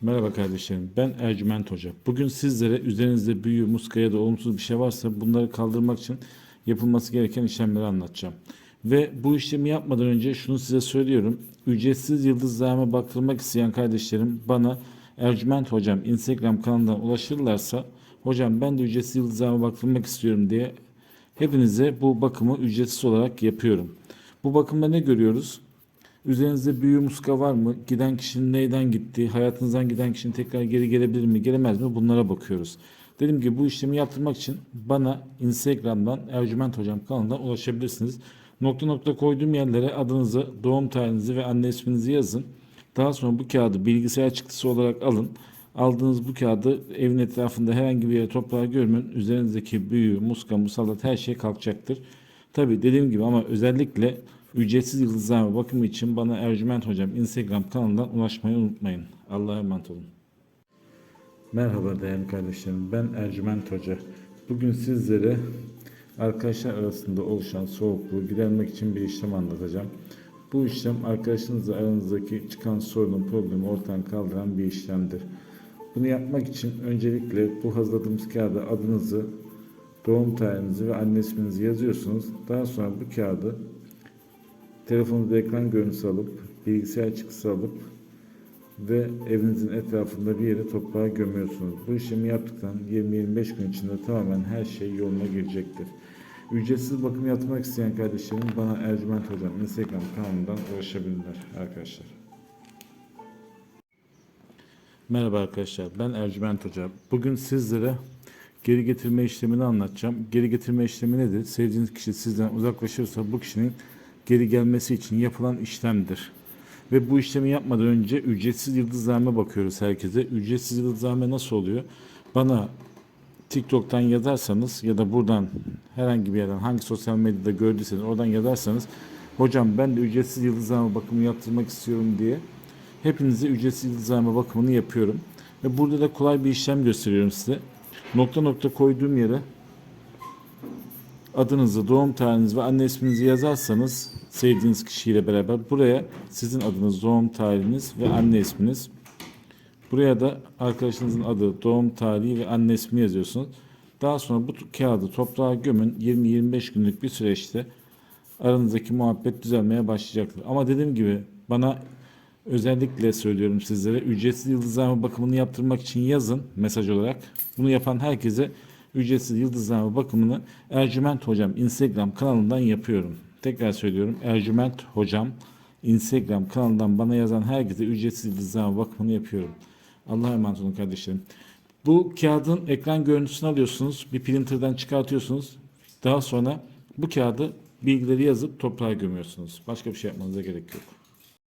Merhaba kardeşlerim. Ben Ercüment Hoca. Bugün sizlere üzerinizde büyü, muska ya da olumsuz bir şey varsa bunları kaldırmak için yapılması gereken işlemleri anlatacağım. Ve bu işlemi yapmadan önce şunu size söylüyorum. Ücretsiz yıldızlarıma baktırmak isteyen kardeşlerim bana Ercüment Hocam Instagram kanalından ulaşırlarsa hocam ben de ücretsiz yıldızlarıma baktırmak istiyorum diye hepinize bu bakımı ücretsiz olarak yapıyorum. Bu bakımda ne görüyoruz? Üzerinizde büyü muska var mı? Giden kişinin neyden gitti? Hayatınızdan giden kişinin tekrar geri gelebilir mi? Gelemez mi? Bunlara bakıyoruz. Dedim ki bu işlemi yaptırmak için bana Instagram'dan Ercüment Hocam kanalından ulaşabilirsiniz. Nokta nokta koyduğum yerlere adınızı, doğum tarihinizi ve anne isminizi yazın. Daha sonra bu kağıdı bilgisayar çıktısı olarak alın. Aldığınız bu kağıdı evin etrafında herhangi bir yere toprağa gömün. Üzerinizdeki büyü, muska, musallat her şey kalkacaktır. Tabi dediğim gibi ama özellikle ücretsiz yıldızlama bakımı için bana Ercüment Hocam Instagram kanalından ulaşmayı unutmayın. Allah'a emanet olun. Merhaba değerli kardeşlerim. Ben Ercüment Hoca. Bugün sizlere arkadaşlar arasında oluşan soğukluğu gidermek için bir işlem anlatacağım. Bu işlem arkadaşınızla aranızdaki çıkan sorunun problemi ortadan kaldıran bir işlemdir. Bunu yapmak için öncelikle bu hazırladığımız kağıda adınızı, doğum tarihinizi ve anne isminizi yazıyorsunuz. Daha sonra bu kağıdı telefonunuzda ekran görüntüsü alıp, bilgisayar çıktısı alıp ve evinizin etrafında bir yere toprağa gömüyorsunuz. Bu işlemi yaptıktan 20-25 gün içinde tamamen her şey yoluna girecektir. Ücretsiz bakım yapmak isteyen kardeşlerim bana Ercüment Hocam Instagram kanalından ulaşabilirler arkadaşlar. Merhaba arkadaşlar ben Ercüment Hoca. Bugün sizlere geri getirme işlemini anlatacağım. Geri getirme işlemi nedir? Sevdiğiniz kişi sizden uzaklaşırsa bu kişinin geri gelmesi için yapılan işlemdir. Ve bu işlemi yapmadan önce ücretsiz yıldızlarma bakıyoruz herkese. Ücretsiz yıldızlarma nasıl oluyor? Bana TikTok'tan yazarsanız ya da buradan herhangi bir yerden hangi sosyal medyada gördüyseniz oradan yazarsanız hocam ben de ücretsiz yıldızlarma bakımı yaptırmak istiyorum diye hepinize ücretsiz yıldızlarma bakımını yapıyorum. Ve burada da kolay bir işlem gösteriyorum size. Nokta nokta koyduğum yere adınızı, doğum tarihinizi ve anne isminizi yazarsanız sevdiğiniz kişiyle beraber buraya sizin adınız, doğum tarihiniz ve anne isminiz. Buraya da arkadaşınızın adı, doğum tarihi ve anne ismini yazıyorsunuz. Daha sonra bu kağıdı toprağa gömün 20-25 günlük bir süreçte aranızdaki muhabbet düzelmeye başlayacaktır. Ama dediğim gibi bana özellikle söylüyorum sizlere ücretsiz yıldızlama bakımını yaptırmak için yazın mesaj olarak. Bunu yapan herkese ücretsiz yıldızlama bakımını Ercüment Hocam Instagram kanalından yapıyorum. Tekrar söylüyorum Ercüment Hocam Instagram kanalından bana yazan herkese ücretsiz yıldızlama bakımını yapıyorum. Allah'a emanet olun kardeşlerim. Bu kağıdın ekran görüntüsünü alıyorsunuz. Bir printer'dan çıkartıyorsunuz. Daha sonra bu kağıdı bilgileri yazıp toprağa gömüyorsunuz. Başka bir şey yapmanıza gerek yok.